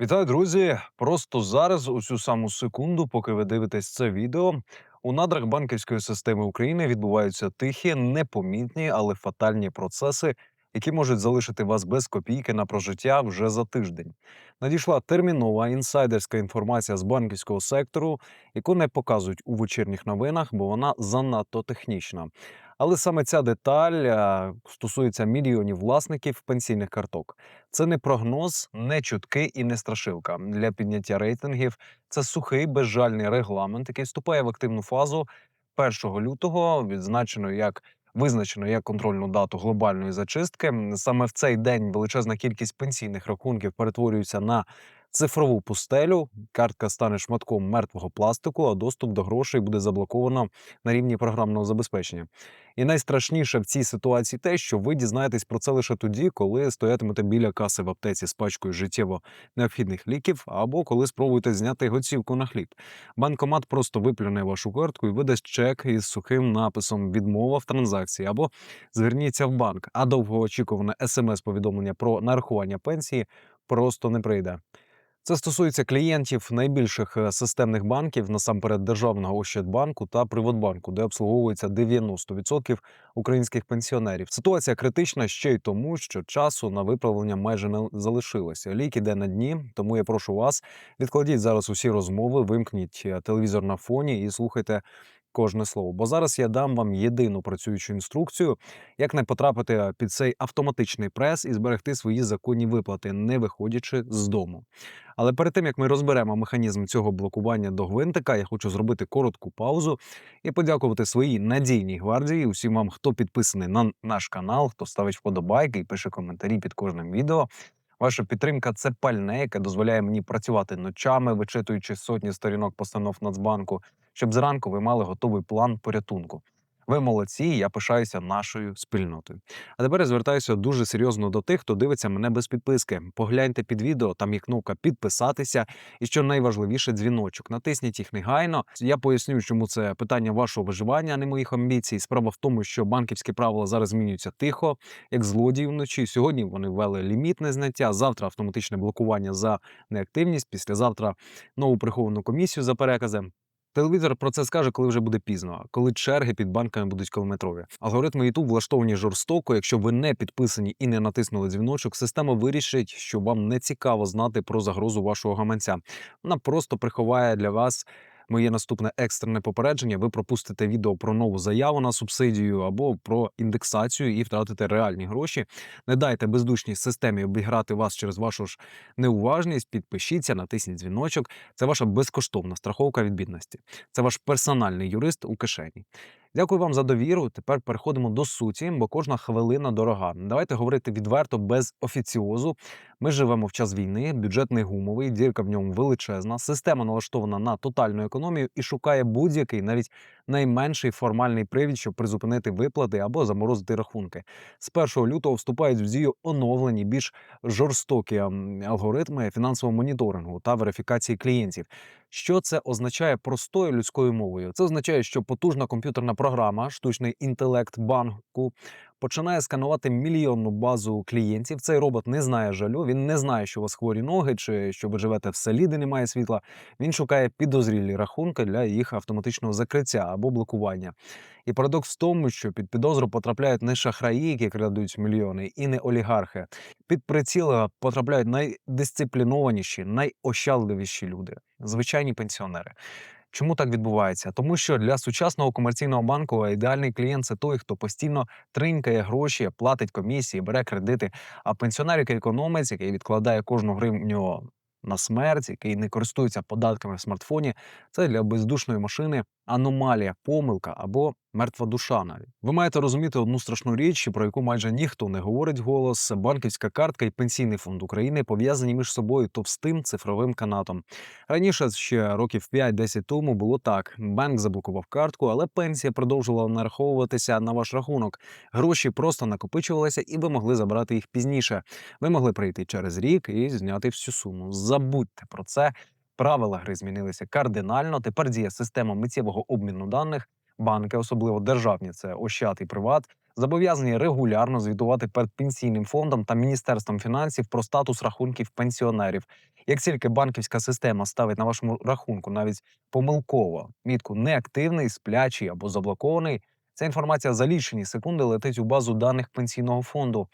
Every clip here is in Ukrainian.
Вітаю, друзі! Просто зараз, у цю саму секунду, поки ви дивитесь це відео, у надрах банківської системи України відбуваються тихі, непомітні, але фатальні процеси, які можуть залишити вас без копійки на прожиття вже за тиждень. Надійшла термінова інсайдерська інформація з банківського сектору, яку не показують у вечірніх новинах, бо вона занадто технічна. Але саме ця деталь стосується мільйонів власників пенсійних карток. Це не прогноз, не чутки і не страшилка для підняття рейтингів. Це сухий безжальний регламент, який вступає в активну фазу 1 лютого, відзначено як визначено як контрольну дату глобальної зачистки. Саме в цей день величезна кількість пенсійних рахунків перетворюється на цифрову пустелю. Картка стане шматком мертвого пластику, а доступ до грошей буде заблоковано на рівні програмного забезпечення. І найстрашніше в цій ситуації те, що ви дізнаєтесь про це лише тоді, коли стоятимете біля каси в аптеці з пачкою життєво необхідних ліків, або коли спробуєте зняти готівку на хліб. Банкомат просто виплюне вашу картку і видасть чек із сухим написом Відмова в транзакції або зверніться в банк. А довгоочікуване смс-повідомлення про нарахування пенсії просто не прийде. Це стосується клієнтів найбільших е, системних банків, насамперед Державного Ощадбанку та Приватбанку, де обслуговується 90% українських пенсіонерів. Ситуація критична ще й тому, що часу на виправлення майже не залишилося. Лік іде на дні, тому я прошу вас, відкладіть зараз усі розмови, вимкніть е, телевізор на фоні і слухайте. Кожне слово, бо зараз я дам вам єдину працюючу інструкцію, як не потрапити під цей автоматичний прес і зберегти свої законні виплати, не виходячи з дому. Але перед тим як ми розберемо механізм цього блокування до гвинтика, я хочу зробити коротку паузу і подякувати своїй надійній гвардії, усім вам, хто підписаний на наш канал, хто ставить вподобайки і пише коментарі під кожним відео. Ваша підтримка це пальне, яке дозволяє мені працювати ночами, вичитуючи сотні сторінок постанов Нацбанку, щоб зранку ви мали готовий план порятунку. Ви молодці, я пишаюся нашою спільнотою. А тепер я звертаюся дуже серйозно до тих, хто дивиться мене без підписки. Погляньте під відео, там є кнопка підписатися, і що найважливіше, дзвіночок. Натисніть їх негайно. Я поясню, чому це питання вашого виживання, а не моїх амбіцій. Справа в тому, що банківські правила зараз змінюються тихо, як злодії вночі. Сьогодні вони ввели лімітне зняття. Завтра автоматичне блокування за неактивність. Післязавтра нову приховану комісію за перекази. Телевізор про це скаже, коли вже буде пізно, коли черги під банками будуть кілометрові. Алгоритми YouTube влаштовані жорстоко. Якщо ви не підписані і не натиснули дзвіночок, система вирішить, що вам не цікаво знати про загрозу вашого гаманця. Вона просто приховає для вас. Моє наступне екстрене попередження. Ви пропустите відео про нову заяву на субсидію або про індексацію і втратите реальні гроші. Не дайте бездушній системі обіграти вас через вашу ж неуважність. Підпишіться, натисніть дзвіночок. Це ваша безкоштовна страховка від бідності. Це ваш персональний юрист у кишені. Дякую вам за довіру. Тепер переходимо до суті, бо кожна хвилина дорога. Давайте говорити відверто без офіціозу. Ми живемо в час війни, бюджет не гумовий, дірка в ньому величезна. Система налаштована на тотальну економію і шукає будь-який, навіть найменший формальний привід, щоб призупинити виплати або заморозити рахунки. З 1 лютого вступають в дію оновлені більш жорстокі алгоритми фінансового моніторингу та верифікації клієнтів. Що це означає простою людською мовою? Це означає, що потужна комп'ютерна програма, штучний інтелект банку починає сканувати мільйонну базу клієнтів. Цей робот не знає жалю, він не знає, що у вас хворі ноги, чи що ви живете в селі, де немає світла. Він шукає підозрілі рахунки для їх автоматичного закриття або блокування. І парадокс в тому, що під підозру потрапляють не шахраї, які крадуть мільйони, і не олігархи. Під приціл потрапляють найдисциплінованіші, найощадливіші люди, звичайні пенсіонери. Чому так відбувається? Тому що для сучасного комерційного банку ідеальний клієнт це той, хто постійно тринькає гроші, платить комісії, бере кредити. А пенсіонер, який економець, який відкладає кожну гривню на смерть, який не користується податками в смартфоні, це для бездушної машини аномалія, помилка або мертва душа. Навіть ви маєте розуміти одну страшну річ, про яку майже ніхто не говорить голос. Банківська картка і пенсійний фонд України пов'язані між собою товстим цифровим канатом. Раніше ще років 5-10 тому було так: банк заблокував картку, але пенсія продовжувала нараховуватися на ваш рахунок. Гроші просто накопичувалися, і ви могли забрати їх пізніше. Ви могли прийти через рік і зняти всю суму. Забудьте про це. Правила гри змінилися кардинально. Тепер діє система миттєвого обміну даних. Банки, особливо державні, це Ощад і Приват, зобов'язані регулярно звітувати перед пенсійним фондом та міністерством фінансів про статус рахунків пенсіонерів. Як тільки банківська система ставить на вашому рахунку навіть помилково мітку неактивний, сплячий або заблокований, ця інформація за лічені секунди летить у базу даних пенсійного фонду.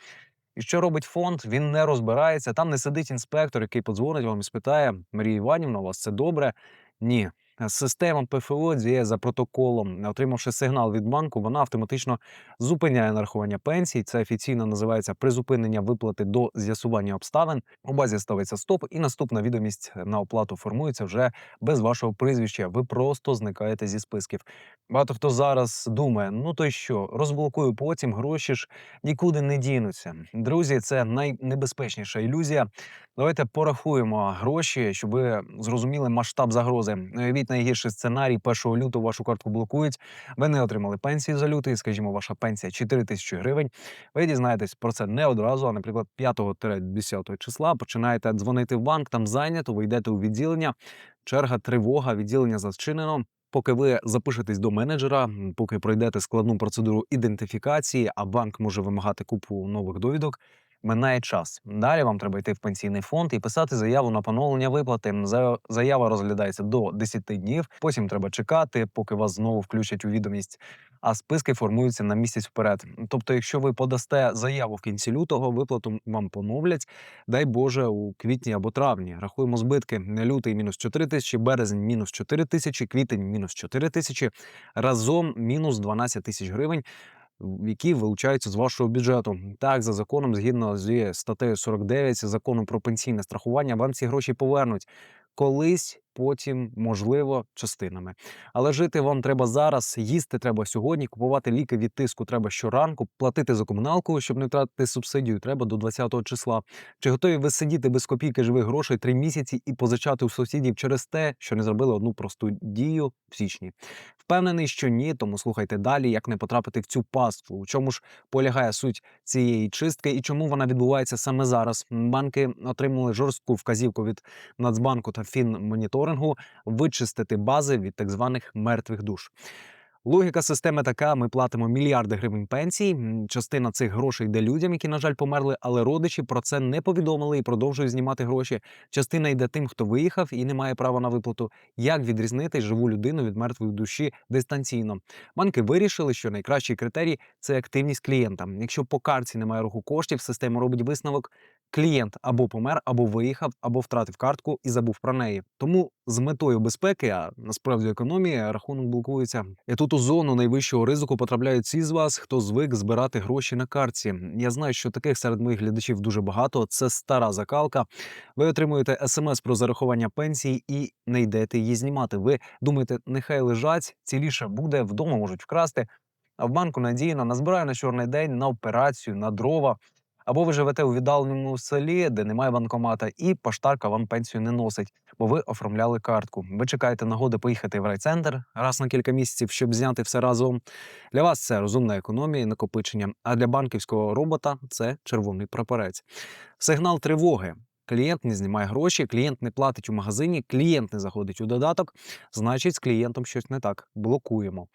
І що робить фонд? Він не розбирається. Там не сидить інспектор, який подзвонить вам і спитає: Марія Іванівна, у вас це добре? Ні. Система ПФО діє за протоколом. Отримавши сигнал від банку, вона автоматично зупиняє нарахування пенсій. Це офіційно називається призупинення виплати до з'ясування обставин. У базі ставиться стоп, і наступна відомість на оплату формується вже без вашого прізвища. Ви просто зникаєте зі списків. Багато хто зараз думає: ну то й що, розблокую потім, гроші ж нікуди не дінуться. Друзі, це найнебезпечніша ілюзія. Давайте порахуємо гроші, щоб ви зрозуміли масштаб загрози. Уявіть найгірший сценарій 1 лютого вашу картку блокують. Ви не отримали пенсії за лютий, скажімо, ваша пенсія 4 тисячі гривень. Ви дізнаєтесь про це не одразу, а наприклад, 5-10 числа починаєте дзвонити в банк, там зайнято, ви йдете у відділення. Черга, тривога, відділення зачинено. Поки ви запишетесь до менеджера, поки пройдете складну процедуру ідентифікації, а банк може вимагати купу нових довідок. Минає час. Далі вам треба йти в пенсійний фонд і писати заяву на поновлення виплати. За- Заява розглядається до 10 днів. Потім треба чекати, поки вас знову включать у відомість. А списки формуються на місяць вперед. Тобто, якщо ви подасте заяву в кінці лютого, виплату вам поновлять. Дай Боже, у квітні або травні. Рахуємо збитки. Лютий мінус 4 тисячі, березень мінус 4 тисячі, квітень мінус 4 тисячі, разом мінус 12 тисяч гривень. Які вилучаються з вашого бюджету, так за законом, згідно зі статтею 49 закону про пенсійне страхування, вам ці гроші повернуть. Колись, потім, можливо, частинами. Але жити вам треба зараз, їсти треба сьогодні, купувати ліки від тиску треба щоранку, платити за комуналку, щоб не втратити субсидію, треба до 20-го числа. Чи готові ви сидіти без копійки живих грошей три місяці і позичати у сусідів через те, що не зробили одну просту дію в січні? Впевнений, що ні, тому слухайте далі, як не потрапити в цю пастку. У чому ж полягає суть цієї чистки і чому вона відбувається саме зараз? Банки отримали жорстку вказівку від Нацбанку та Фінмоніторингу вичистити бази від так званих мертвих душ. Логіка системи така: ми платимо мільярди гривень пенсій. Частина цих грошей йде людям, які, на жаль, померли, але родичі про це не повідомили і продовжують знімати гроші. Частина йде тим, хто виїхав і не має права на виплату. Як відрізнити живу людину від мертвої душі дистанційно? Банки вирішили, що найкращий критерій це активність клієнта. Якщо по картці немає руху коштів, система робить висновок. Клієнт або помер, або виїхав, або втратив картку і забув про неї. Тому з метою безпеки, а насправді економії, рахунок блокується. І тут у зону найвищого ризику потрапляють ці з вас, хто звик збирати гроші на картці. Я знаю, що таких серед моїх глядачів дуже багато. Це стара закалка. Ви отримуєте смс про зарахування пенсії і не йдете її знімати. Ви думаєте, нехай лежать, ціліше буде, вдома можуть вкрасти. А в банку надійно назбираю на чорний день на операцію, на дрова. Або ви живете у віддаленому селі, де немає банкомата, і поштарка вам пенсію не носить, бо ви оформляли картку. Ви чекаєте нагоди поїхати в райцентр раз на кілька місяців, щоб зняти все разом. Для вас це розумна економія і накопичення. А для банківського робота це червоний прапорець. Сигнал тривоги. Клієнт не знімає гроші, клієнт не платить у магазині, клієнт не заходить у додаток. Значить, з клієнтом щось не так. Блокуємо.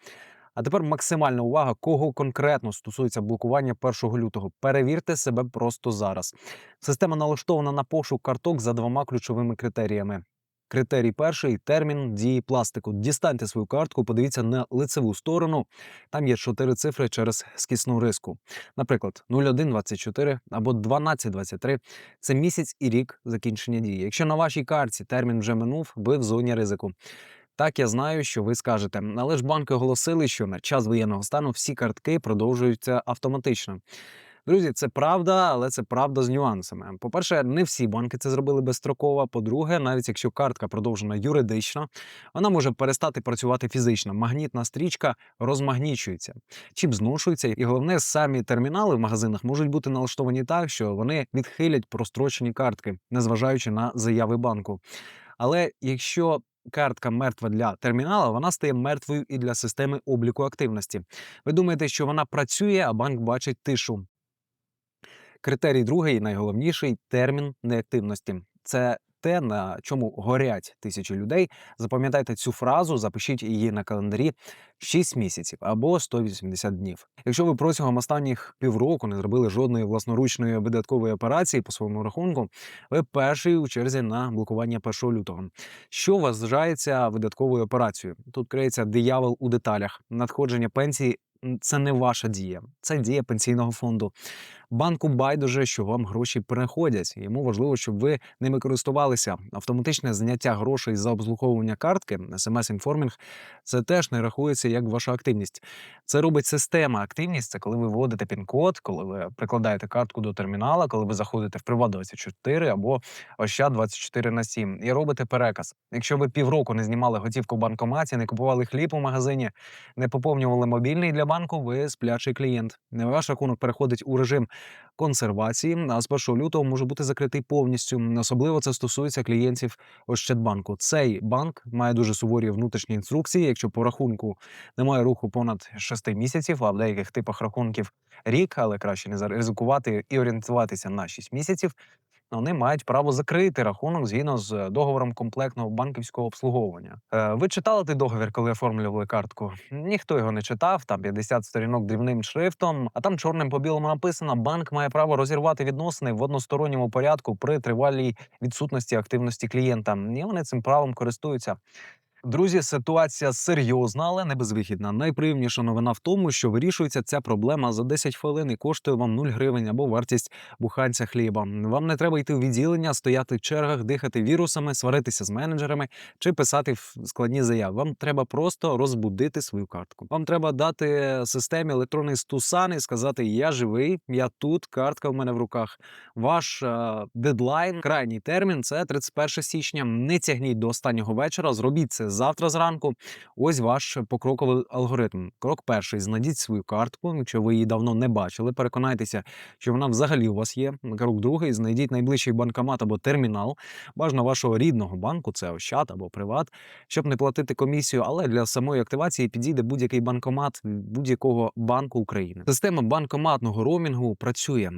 А тепер максимальна увага, кого конкретно стосується блокування 1 лютого. Перевірте себе просто зараз. Система налаштована на пошук карток за двома ключовими критеріями. Критерій перший термін дії пластику. Дістаньте свою картку, подивіться на лицеву сторону. Там є чотири цифри через скісну риску. Наприклад, 0124 або 1223 – це місяць і рік закінчення дії. Якщо на вашій картці термін вже минув, ви в зоні ризику. Так, я знаю, що ви скажете, але ж банки оголосили, що на час воєнного стану всі картки продовжуються автоматично. Друзі, це правда, але це правда з нюансами. По-перше, не всі банки це зробили безстроково. По-друге, навіть якщо картка продовжена юридично, вона може перестати працювати фізично. Магнітна стрічка розмагнічується, чіп зношується, і головне, самі термінали в магазинах можуть бути налаштовані так, що вони відхилять прострочені картки, незважаючи на заяви банку. Але якщо картка мертва для термінала, вона стає мертвою і для системи обліку активності. Ви думаєте, що вона працює, а банк бачить тишу. Критерій другий, найголовніший термін неактивності. Це те, на чому горять тисячі людей. Запам'ятайте цю фразу, запишіть її на календарі 6 місяців або 180 днів. Якщо ви протягом останніх півроку не зробили жодної власноручної видаткової операції по своєму рахунку, ви перший у черзі на блокування 1 лютого. Що вважається видатковою операцією? Тут криється диявол у деталях. Надходження пенсії це не ваша дія, це дія пенсійного фонду. Банку байдуже, що вам гроші переходять. Йому важливо, щоб ви ними користувалися. Автоматичне зняття грошей за обслуговування картки, смс-інформінг, це теж не рахується як ваша активність. Це робить система. Активність це коли ви вводите пін-код, коли ви прикладаєте картку до термінала, коли ви заходите в Приват 24 або Ощад 24 на 7 і робите переказ. Якщо ви півроку не знімали готівку в банкоматі, не купували хліб у магазині, не поповнювали мобільний для банку, ви сплячий клієнт. Ваш рахунок переходить у режим консервації, а з 1 лютого може бути закритий повністю. Особливо це стосується клієнтів Ощадбанку. Цей банк має дуже суворі внутрішні інструкції. Якщо по рахунку немає руху понад 6 місяців, а в деяких типах рахунків рік, але краще не ризикувати і орієнтуватися на 6 місяців. Вони мають право закрити рахунок згідно з договором комплектного банківського обслуговування. Е, ви читали той договір, коли оформлювали картку? Ніхто його не читав. Там 50 сторінок дрібним шрифтом, а там чорним по білому написано: банк має право розірвати відносини в односторонньому порядку при тривалій відсутності активності клієнта. І вони цим правом користуються. Друзі, ситуація серйозна, але не безвихідна. Найприємніша новина в тому, що вирішується ця проблема за 10 хвилин і коштує вам 0 гривень або вартість буханця хліба. Вам не треба йти в відділення, стояти в чергах, дихати вірусами, сваритися з менеджерами чи писати складні заяви. Вам треба просто розбудити свою картку. Вам треба дати системі електронний стусан і сказати: Я живий, я тут, картка в мене в руках. Ваш е, дедлайн, крайній термін це 31 січня. Не тягніть до останнього вечора. Зробіть це завтра зранку. Ось ваш покроковий алгоритм. Крок перший: знайдіть свою картку. Якщо ви її давно не бачили, переконайтеся, що вона взагалі у вас є. Крок другий: знайдіть найближчий банкомат або термінал, бажано вашого рідного банку, це Ощад або Приват, щоб не платити комісію. Але для самої активації підійде будь-який банкомат будь-якого банку України. Система банкоматного роумінгу працює.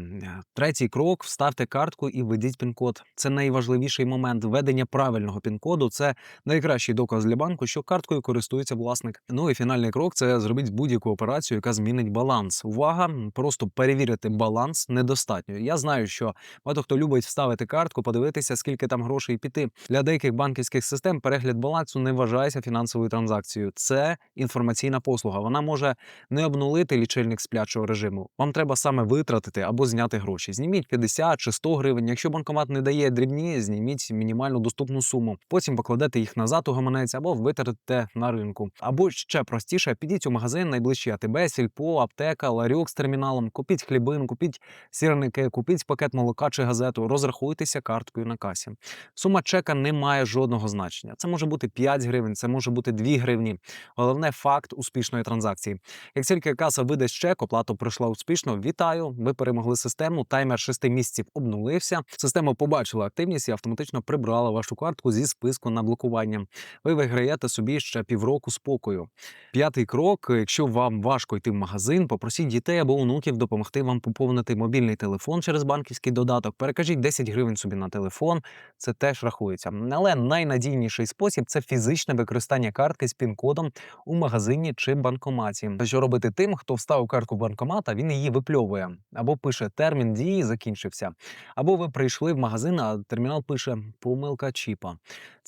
Третій крок: вставте картку і введіть пін-код. Це найважливіший момент введення правильного пін-коду. Це найкращий доказ для банку, що карткою користується власник. Ну і фінальний крок це зробіть будь-яку операцію, яка змінить баланс. Увага! Просто перевірити баланс недостатньо. Я знаю, що багато хто любить вставити картку, подивитися, скільки там грошей піти. Для деяких банківських систем перегляд балансу не вважається фінансовою транзакцією. Це інформаційна послуга. Вона може не обнулити лічильник сплячого режиму. Вам треба саме витратити або зняти гроші. Зніміть 50 чи 100 гривень. Якщо банкомат не дає дрібні, зніміть мінімальну доступну суму. Потім покладете їх назад у гаманець або витратите на ринку. Або ще простіше, підіть у магазин, найближчий АТБ, сільпо, аптека, ларьок з терміналом, купіть хлібин, купіть сірники, купіть пакет молока чи газету, розрахуйтеся карткою на касі. Сума чека не має жодного значення. Це може бути 5 гривень, це може бути 2 гривні. Головне факт успішної транзакції. Як тільки каса видасть чек, оплата пройшла успішно. Вітаю! Ви перемогли систему. Таймер 6 місяців обнулився. Система побачила активність і автоматично прибрала вашу картку зі списку на блокування. Ви виграєте собі ще півроку спокою. П'ятий крок: якщо вам важко йти в магазин, попросіть дітей або онуків допомогти вам поповнити мобільний телефон через банківський додаток. Перекажіть 10 гривень собі на телефон. Це теж рахується. Але найнадійніший спосіб це фізичне використання картки з пін-кодом у магазині чи банкоматі. Що робити тим, хто вставив картку банкомата, він її випльовує або пише термін дії закінчився, або ви прийшли в магазин, а термінал пише помилка чіпа.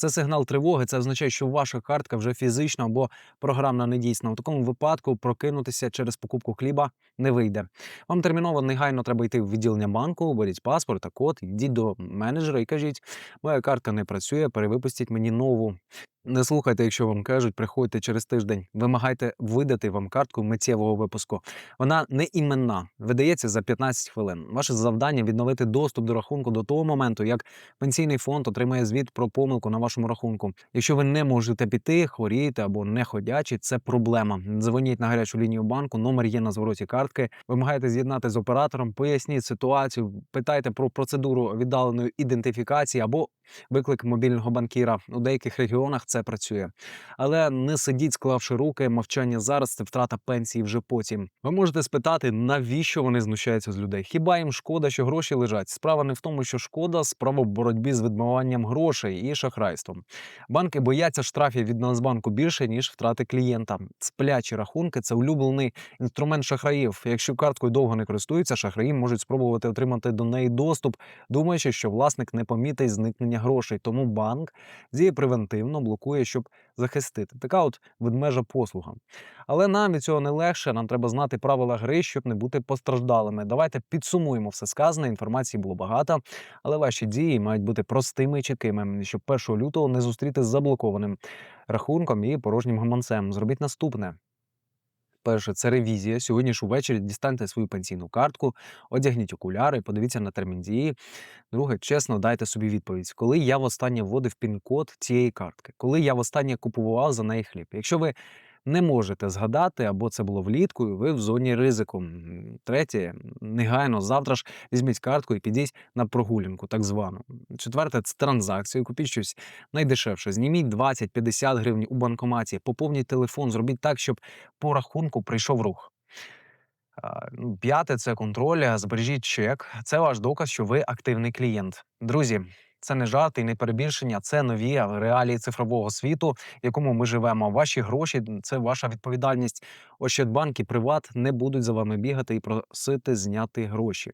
Це сигнал тривоги. Це означає, що ваша картка вже фізично або програмно недійсна. У такому випадку прокинутися через покупку хліба не вийде. Вам терміново негайно треба йти в відділення банку, беріть паспорт та код, йдіть до менеджера і кажіть: моя картка не працює, перевипустіть мені нову. Не слухайте, якщо вам кажуть, приходьте через тиждень. Вимагайте видати вам картку миттєвого випуску. Вона не іменна, видається за 15 хвилин. Ваше завдання відновити доступ до рахунку до того моменту, як пенсійний фонд отримає звіт про помилку на вашому рахунку. Якщо ви не можете піти, хворієте або не ходячі, це проблема. Дзвоніть на гарячу лінію банку, номер є на звороті картки. Вимагайте з'єднати з оператором, поясніть ситуацію, питайте про процедуру віддаленої ідентифікації або виклик мобільного банкіра. У деяких регіонах це працює. Але не сидіть, склавши руки, мовчання зараз це втрата пенсії вже потім. Ви можете спитати, навіщо вони знущаються з людей? Хіба їм шкода, що гроші лежать? Справа не в тому, що шкода, справа в боротьбі з відмиванням грошей і шахрайством. Банки бояться штрафів від Нацбанку більше ніж втрати клієнта. Сплячі рахунки це улюблений інструмент шахраїв. Якщо карткою довго не користуються, шахраї можуть спробувати отримати до неї доступ, думаючи, що власник не помітить зникнення грошей. Тому банк діє превентивно, блокує, щоб захистити. Така от ведмежа послуга. Але нам від цього не легше. Нам треба знати правила гри, щоб не бути постраждалими. Давайте підсумуємо все сказане. Інформації було багато, але ваші дії мають бути простими і чіткими, щоб 1 лютого не зустріти з заблокованим рахунком і порожнім гаманцем. Зробіть наступне. Перше, це ревізія. Сьогодні ж увечері дістаньте свою пенсійну картку, одягніть окуляри, подивіться на термін дії. Друге, чесно, дайте собі відповідь, коли я востаннє вводив пін-код цієї картки, коли я востаннє купував за неї хліб. Якщо ви не можете згадати, або це було влітку, і ви в зоні ризику. Третє, негайно завтра ж візьміть картку і підіть на прогулянку, так звану. Четверте, це транзакцію. Купіть щось найдешевше. Зніміть 20-50 гривень у банкоматі, поповніть телефон, зробіть так, щоб по рахунку прийшов рух. Ну, П'яте це контроль. Збережіть чек. Це ваш доказ, що ви активний клієнт. Друзі, це не жарт і не перебільшення, це нові реалії цифрового світу, в якому ми живемо. Ваші гроші це ваша відповідальність. Ощадбанк і приват не будуть за вами бігати і просити зняти гроші.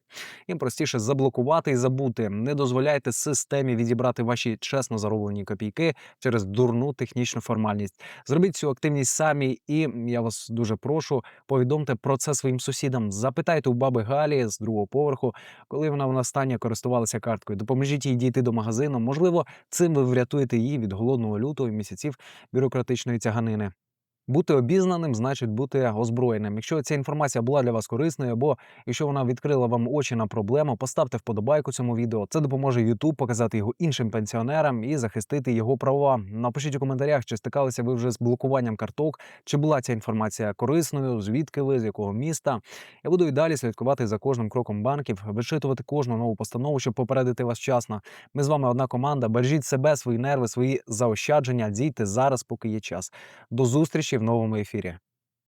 Їм простіше заблокувати і забути. Не дозволяйте системі відібрати ваші чесно зароблені копійки через дурну технічну формальність. Зробіть цю активність самі, і я вас дуже прошу, повідомте про це своїм сусідам. Запитайте у баби Галі з другого поверху, коли вона в останнє користувалася карткою. Допоможіть їй дійти до магазину. Можливо, цим ви врятуєте її від голодного лютого і місяців бюрократичної тяганини. Бути обізнаним значить бути озброєним. Якщо ця інформація була для вас корисною, або якщо вона відкрила вам очі на проблему, поставте вподобайку цьому відео. Це допоможе YouTube показати його іншим пенсіонерам і захистити його права. Напишіть у коментарях, чи стикалися ви вже з блокуванням карток, чи була ця інформація корисною, звідки ви, з якого міста. Я буду і далі слідкувати за кожним кроком банків, вичитувати кожну нову постанову, щоб попередити вас вчасно. Ми з вами одна команда. Бережіть себе, свої нерви, свої заощадження. Дійте зараз, поки є час. До в новому ефірі.